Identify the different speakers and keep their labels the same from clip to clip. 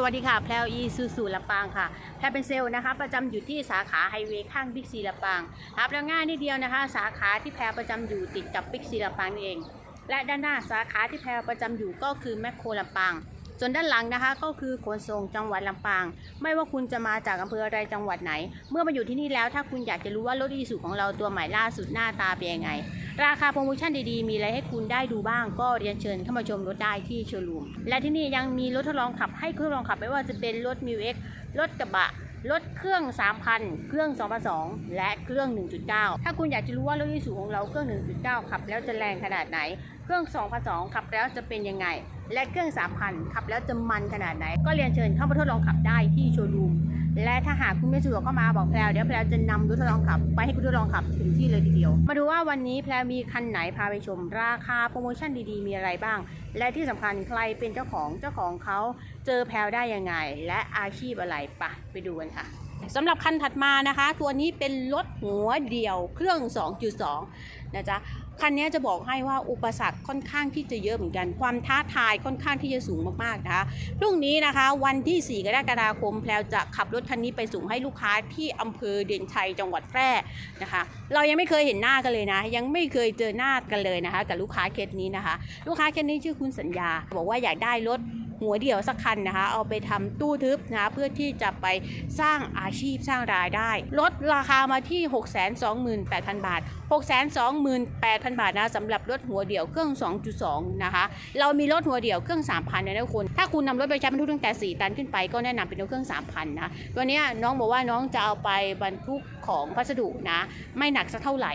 Speaker 1: สวัสดีค่ะ แพลวอีซูซูลำปางค่ะ แพลวเป็นเซลล์นะคะ ประจำอยู่ที่สาขาไฮเวย์ข้างบิ๊กซีลำปางครับแล้วง่ายนิดเดียวนะคะ สาขาที่แพลวประจำอยู่ติดกับบิ๊กซีลำปางนี่เอง และด้านหน้าสาขาที่แพลวประจำอยู่ก็คือแมคโครลำปาง ส่วนด้านหลังนะคะก็คือขนส่งจังหวัดลำปาง ไม่ว่าคุณจะมาจากอำเภออะไรจังหวัดไหน เมื่อมาอยู่ที่นี่แล้วถ้าคุณอยากจะรู้ว่ารถอีซูของเราตัวใหม่ล่าสุดหน้าตาเป็นยังไง ราคาโปรโมชั่นดีๆ มีอะไรให้คุณได้ดูบ้าง ก็เรียนเชิญเข้ามาชมรถได้ที่โชว์รูม และที่นี่ยังมีรถทดลองขับให้ทดลองขับไม่ว่าจะเป็นรถมิวเอ็กรถกระบะรถเครื่อง 3,000 เครื่อง2,200และเครื่อง 1.9 ถ้าคุณอยากจะรู้ว่ารถอีซูของเราเครื่อง 1.9 ขับแล้วจะแรงขนาดไหน เครื่อง2,200ขับแล้วจะเป็นยังไง และเครื่อง 3,000 ขับแล้วจะมันขนาดไหน ก็เรียนเชิญเข้ามาทดลองขับได้ที่โชว์รูม และถ้าหากคุณไม่สะดวกก็มาบอกแพลวเดี๋ยวแพลวจะนำรถทดลองขับ ไปให้คุณทดลองขับถึงที่เลยทีเดียว มาดูว่าวันนี้แพลวมีคันไหนพาไปชม ราคาโปรโมชั่นดีๆ มีอะไรบ้าง และที่สำคัญใครเป็นเจ้าของเจ้าของเขาเจอแพลวได้ยังไง และอาชีพอะไรปะไปดูกันค่ะ สำหรับคันถัดมานะคะ ตัวนี้เป็นรถหัวเดี่ยวเครื่อง 2.2 นะจ๊ะ คันนี้จะบอกให้ว่าอุปสรรคค่อนข้างที่จะเยอะเหมือนกัน ความท้าทายค่อนข้างที่จะสูงมากๆนะคะพรุ่งนี้นะคะ วันที่ 4 กรกฎาคมแพลวจะขับรถคันนี้ไปส่งให้ลูกค้าที่อำเภอเด่นชัยจังหวัดแพร่นะคะ เรายังไม่เคยเห็นหน้ากันเลยนะ ยังไม่เคยเจอหน้ากันเลยนะคะ กับลูกค้าเคสนี้นะคะ ลูกค้าเคสนี้ชื่อคุณสัญญา บอกว่าอยากได้รถ หัวเดี่ยวสักคันนะคะ เอาไปทำตู้ทึบนะะเพื่อที่จะไปสร้างอาชีพสร้างรายได้ ลดราคามาที่ 628,000 บาท 628,000 บาทนะสำหรับรถหัวเดี่ยวเครื่อง 2.2 นะคะ เรามีรถหัวเดี่ยวเครื่อง 3,000นะทุกคน ถ้าคุณนำรถไปใช้บรรทุกตั้งแต่ 4 ตันขึ้นไปก็แนะนำเป็นรถเครื่อง 3,000 นะตัวนี้น้องบอกว่าน้องจะเอาไปบรรทุกของพัสดุนะ ไม่หนักสักเท่าไหร่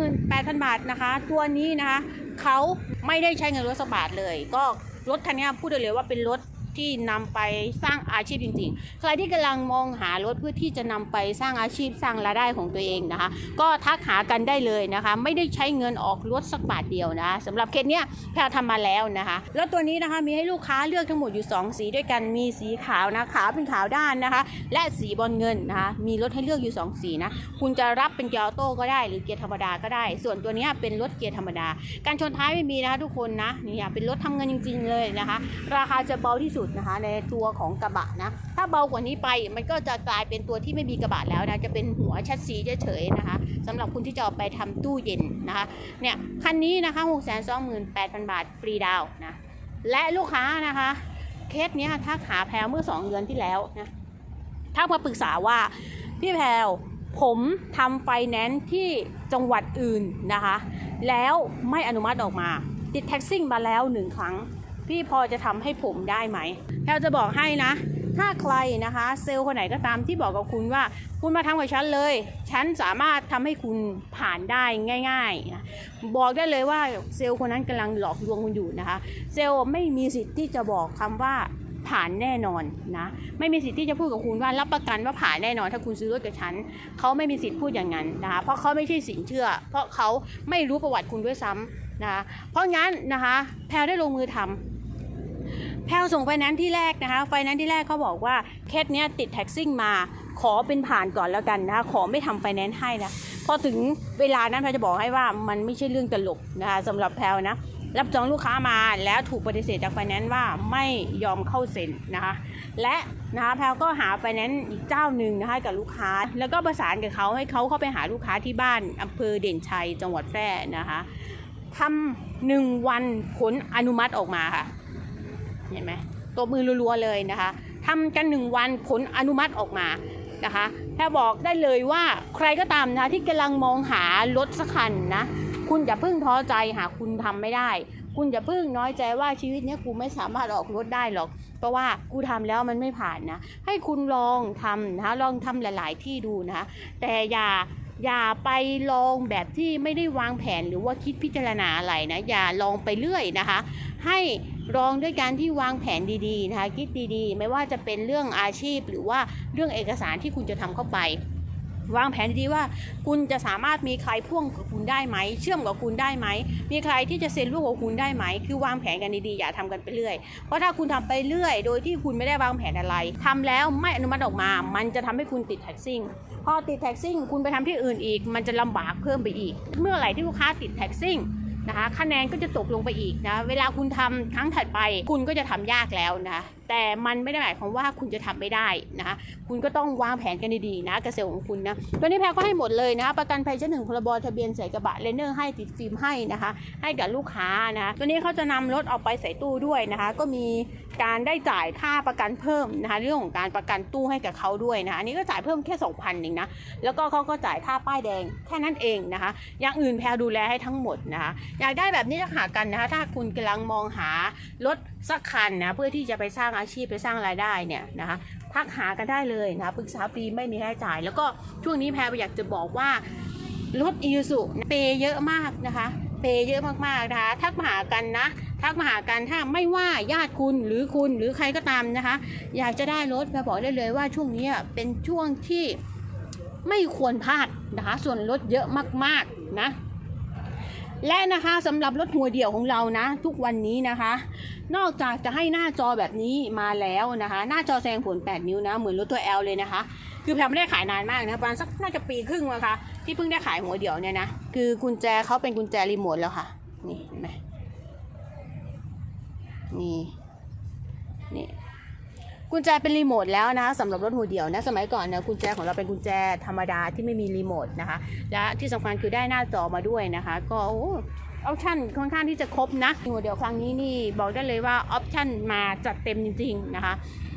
Speaker 1: 628,000 บาทนะคะ ตัวนี้นะคะเขาไม่ได้ใช้เงินรถสบาทเลยก็ รถคันนี้พูดได้เลยว่าเป็นรถ ที่นำไปสร้างอาชีพจริง ๆ ใครที่กำลังมองหารถเพื่อที่จะนำไปสร้างอาชีพสร้างรายได้ของตัวเองนะคะ ก็ทักหากันได้เลยนะคะ ไม่ได้ใช้เงินออกรถสักบาทเดียวนะสำหรับเคสเนี้ยแพลทำมาแล้วนะคะ แล้วตัวนี้นะคะมีให้ลูกค้าเลือกทั้งหมดอยู่ 2 สีด้วยกันมีสีขาวนะขาวเป็นขาวด้านนะคะ และสีบอลเงินนะคะมีรถให้เลือกอยู่ 2 สีนะคุณจะรับเป็นเกียร์ออโต้ก็ได้ หรือเกียร์ธรรมดาก็ได้ ส่วนตัวนี้เป็นรถเกียร์ธรรมดา การชนท้ายไม่มีนะคะทุกคนนะนี่เป็นรถทำเงินจริง ๆเลยนะคะ ราคาจะเบาที่สุดนะคะในตัวของกระบะนะ ถ้าเบากว่านี้ไปมันก็จะกลายเป็นตัวที่ไม่มีกระบะแล้วนะ จะเป็นหัวชัดซีเฉยๆนะคะสำหรับคุณที่จะเอาไปทำตู้เย็นนะคะ เนี่ยคันนี้นะคะ6 2 8 0 0 0 บาทฟรีดาวนะ และลูกค้านะคะเคสเนี้ยทักหาแพลวเมื่อ 2 เดือนที่แล้วนะทักมาปรึกษาว่าพี่แพลวผมทำไฟแนนซ์ที่จังหวัดอื่นนะคะ แล้วไม่อนุมัติออกมา ติดแท็กซิ่งมาแล้วหนึ่งครั้ง พี่พอจะทำให้ผมได้ไหมแพลจะบอกให้นะ ถ้าใครนะคะ เซลล์คนไหนก็ตามที่บอกกับคุณว่า คุณมาทำกับฉันเลย ฉันสามารถทำให้คุณผ่านได้ง่ายๆนะบอกได้เลยว่าเซลล์คนนั้นกำลังหลอกลวงคุณอยู่นะคะ เซลล์ไม่มีสิทธิ์ที่จะบอกคำว่าผ่านแน่นอนนะไม่มีสิทธิ์ที่จะพูดกับคุณว่ารับประกันว่าผ่านแน่นอน ถ้าคุณซื้อรถกับฉันเขาไม่มีสิทธิ์พูดอย่างนั้นนะคะเพราะเขาไม่ใช่สินเชื่อ เพราะเขาไม่รู้ประวัติคุณด้วยซ้ำนะคะเพราะงั้นนะคะแพลได้ลงมือทำ แพลวส่งไฟแนนซ์ที่แรกนะคะ ไฟแนนซ์ที่แรกเขาบอกว่าเคสเนี้ยติดแท็กซิ่งมา ขอเป็นผ่านก่อนแล้วกันนะคะ ขอไม่ทำไฟแนนซ์ให้นะ พอถึงเวลานั้นแพลวจะบอกให้ว่ามันไม่ใช่เรื่องตลกนะคะสำหรับแพลวนะ รับจองลูกค้ามาแล้วถูกปฏิเสธจากไฟแนนซ์ว่าไม่ยอมเข้าเซ็นนะคะ และนะคะแพลวก็หาไฟแนนซ์อีกเจ้าหนึ่งนะคะกับลูกค้า แล้วก็ประสานกับเขาให้เขาเข้าไปหาลูกค้าที่บ้านอำเภอเด่นชัยจังหวัดแพร่นะคะทำหนึ่งวันผลอนุมัติออกมาค่ะ เห็นไหมตัวมือรัวๆเลยนะคะทำกันหนึ่งวันผลอนุมัติออกมานะคะแค่บอกได้เลยว่าใครก็ตามนะที่กำลังมองหารถสักคันนะคุณอย่าเพิ่งท้อใจหากคุณทำไม่ได้ คุณอย่าเพิ่งน้อยใจว่าชีวิตเนี้ยกูไม่สามารถออกรถได้หรอก เพราะว่ากูทำแล้วมันไม่ผ่านนะให้คุณลองทำนะะลองทำหลาย ๆ ที่ดูนะะแต่อย่า อย่าไปลองแบบที่ไม่ได้วางแผนหรือว่าคิดพิจารณาอะไรนะ อย่าลองไปเรื่อยนะคะ ให้ลองด้วยการที่วางแผนดีๆนะคะ คิดดีๆ ไม่ว่าจะเป็นเรื่องอาชีพหรือว่าเรื่องเอกสารที่คุณจะทำเข้าไป วางแผนดีว่าคุณจะสามารถมีใครพ่วงกับคุณได้ไหม เชื่อมกับคุณได้ไหม มีใครที่จะเซ็นร่วมกับคุณได้ไหม คือวางแผนกันดีๆ อย่าทำกันไปเรื่อย เพราะถ้าคุณทำไปเรื่อย โดยที่คุณไม่ได้วางแผนอะไรทำแล้วไม่อนุมัติออกมา มันจะทำให้คุณติดแท็กซิ่ง พอติดแท็กซิ่งคุณไปทำที่อื่นอีก มันจะลำบากเพิ่มไปอีก เมื่อไหร่ที่ลูกค้าติดแท็กซิ่งนะคะคะแนนก็จะตกลงไปอีกนะ เวลาคุณทำครั้งถัดไป คุณก็จะทำยากแล้วนะ แต่มันไม่ได้หมายความว่าคุณจะทำไม่ได้นะคะคุณก็ต้องวางแผนกันดีๆนะเกษตรของคุณนะตัวนี้แพรก็ให้หมดเลยนะคะประกันภัยชั้นหนึ่งพรบทะเบียนใส่กระบะเลนเนอร์ให้ติดฟิล์มให้นะคะ ให้กับลูกค้านะตัวนี้เขาจะนำรถออกไปใส่ตู้ด้วยนะคะ ก็มีการได้จ่ายค่าประกันเพิ่มนะคะเรื่องของการประกันตู้ให้กับเขาด้วยนะคะอันนี้ก็จ่ายเพิ่มแค่2,000เองนะแล้วก็เขาก็จ่ายค่าป้ายแดงแค่นั้นเองนะคะ อย่างอื่นแพรดูแลให้ทั้งหมดนะคะอยากได้แบบนี้ก็หากันนะคะถ้าคุณกำลังมองหารถสักคันนะเพื่อที่จะไปสร้างอาชีพไปสร้างรายได้เนี่ยนะคะทักหากันได้เลยนะปรึกษาฟรีไม่มีค่าใช้จ่าย แล้วก็ช่วงนี้แพรอยากจะบอกว่ารถอีซูเปเยอะมากนะคะเปเยอะมากๆนะคะทักมาหากันนะทักมาหากันถ้าไม่ว่าญาติคุณหรือคุณหรือใครก็ตามนะคะ อยากจะได้รถแพรบอกได้เลยว่าช่วงนี้เป็นช่วงที่ไม่ควรพลาดนะคะส่วนลดเยอะมากๆนะ และนะคะสำหรับรถหัวเดี่ยวของเรานะ ทุกวันนี้นะคะ นอกจากจะให้หน้าจอแบบนี้มาแล้วนะคะ หน้าจอแสดงผล 8 นิ้วนะ เหมือนรถตัว L เลยนะคะ คือแพรไม่ได้ขายนานมากนะประมาณสักน่าจะปีครึ่งมั้งคะที่เพิ่งได้ขายหัวเดี่ยวเนี่ยนะ คือกุญแจเขาเป็นกุญแจรีโมทแล้วค่ะ นี่เห็นไหมนี่นี่ กุญแจเป็นรีโมทแล้วนะคะสำหรับรถหัวเดี่ยวนะสมัยก่อนเนี่ยกุญแจของเราเป็นกุญแจธรรมดาที่ไม่มีรีโมทนะคะและที่สำคัญคือได้หน้าจอมาด้วยนะคะ ก็โอ้ออปชั่นค่อนข้างที่จะครบนะหัวเดียวครั้งนี้นี่บอกได้เลยว่าออปชั่นมาจัดเต็มจริง ๆ นะคะ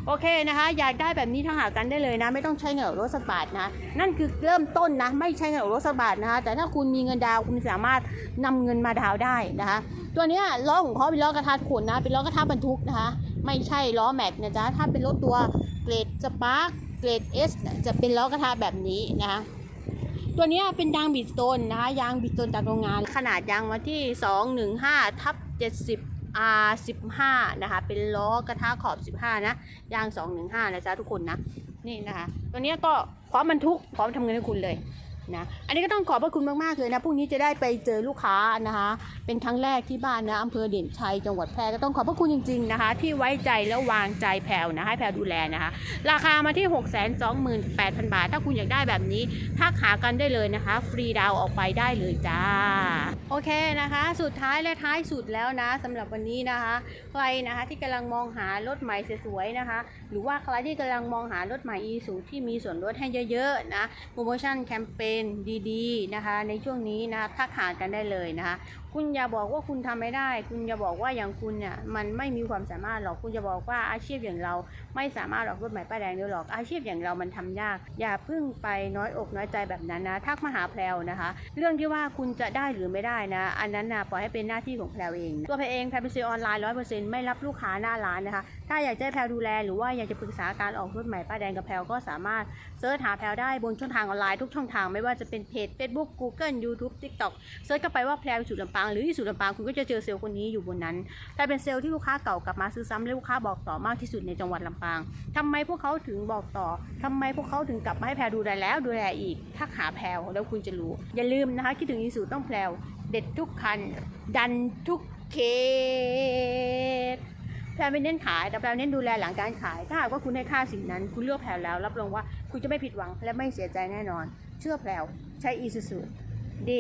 Speaker 1: โอเคนะคะ อยากได้แบบนี้ถ้าหากันได้เลยนะ ไม่ต้องใช้เงินรถสักบาทนะนั่นคือเริ่มต้นนะ ไม่ใช้เงินรถสักบาทนะคะแต่ถ้าคุณมีเงินดาวคุณสามารถนำเงินมาดาวได้นะคะ ตัวนี้ล้อของเขาเป็นล้อกระทัดขนนะเป็นล้อกระทัดบรรทุกนะคะ ไม่ใช่ล้อแม็กนะจ๊ะถ้าเป็นรถตัวเกรดสปาร์กเกรดเอสจะเป็นล้อกระทะแบบนี้นะคะตัวนี้เป็นยางบิดสโตนนะคะยางบิดสโตนจากโรงงาน ขนาดยางมาที่ 215ทับ70 R 15นะคะเป็นล้อกระทะขอบ 15 นะ ยาง 215 นะจ๊ะทุกคนนะ นี่นะคะ ตัวนี้ก็พร้อมบรรทุกพร้อมทำเงินให้คุณเลย นะอันนี้ก็ต้องขอบพระคุณมากๆเลยนะพรุ่งนี้จะได้ไปเจอลูกค้านะคะ เป็นครั้งแรกที่บ้านนะอำเภอเด่นชัยจังหวัดแพร่ก็ต้องขอบพระคุณจริงๆนะคะ ที่ไว้ใจแล้ววางใจแพรวนะให้แพรวดูแลนะคะ ราคามาที่ 6 2 8 0 0 0 บาท ถ้าคุณอยากได้แบบนี้ทักหากันได้เลยนะคะ ฟรีดาวออกไปได้เลยจ้า โอเคนะคะ สุดท้ายและท้ายสุดแล้วนะสำหรับวันนี้นะคะ ใครนะคะที่กำลังมองหารถใหม่สวยๆนะคะ หรือว่าใครที่กำลังมองหารถใหม่อีสูที่มีส่วนลดให้เยอะๆนะโปรโมชั่นแคมเปญดีๆนะคะ ในช่วงนี้นะคะทักหากันได้เลยนะคะ คุณอย่าบอกว่าคุณทำไม่ได้ คุณอย่าบอกว่าอย่างคุณเนี่ยมันไม่มีความสามารถหรอกคุณจะบอกว่าอาชีพอย่างเราไม่สามารถออกรถใหม่ป้ายแดงได้หรอกอาชีพอย่างเรามันทำยาก อย่าเพิ่งไปน้อยอกน้อยใจแบบนั้นนะทักมาหาแพลวนะคะ เรื่องที่ว่าคุณจะได้หรือไม่ได้นะ อันนั้นนะปล่อยให้เป็นหน้าที่ของแพลวเอง ตัวแพลวเองแพลวเป็นเซลล์ออนไลน์ร้อยเปอร์เซ็นต์ไม่รับลูกค้าหน้าร้านนะคะ ถ้าอยากจะแพลวดูแลหรือว่าอยากจะปรึกษาการออกรถใหม่ป้ายแดงกับแพลวก็สามารถเซิร์ชหาแพลวได้บนช่องทางออนไลน์ทุกช่องทางไม่ว่าจะเป็นเพจ Facebook Google YouTube TikTok เซิร์ชเข้าไปว่าแพลวสุดลำปางหรืออยู่สุดลำปางคุณก็จะเจอเซลล์คนนี้อยู่บนนั้นแพลวเป็นเซลล์ที่ลูกค้าเก่ากลับมาซื้อซ้ำและลูกค้าบอกต่อมากที่สุดในจังหวัดลำปางทำไมพวกเขาถึงบอกต่อทำไมพวกเขาถึงกลับมาให้แพลวดูแลแล้วดูแลอีกทักหาแพลวแล้วคุณจะรู้ อย่าลืมนะคะคิดถึงอีสูต้องแพลวเด็ดทุกคัน ดันทุกเคสแพลวไม่เน้นขาย แต่แพลวเน้นดูแลหลังการขาย ถ้าหากว่าคุณให้ค่าสิ่งนั้น คุณเลือกแพลวแล้ว รับรองว่าคุณจะไม่ผิดหวังและไม่เสียใจแน่นอน เชื่อแพลวใช้อีซูซูดี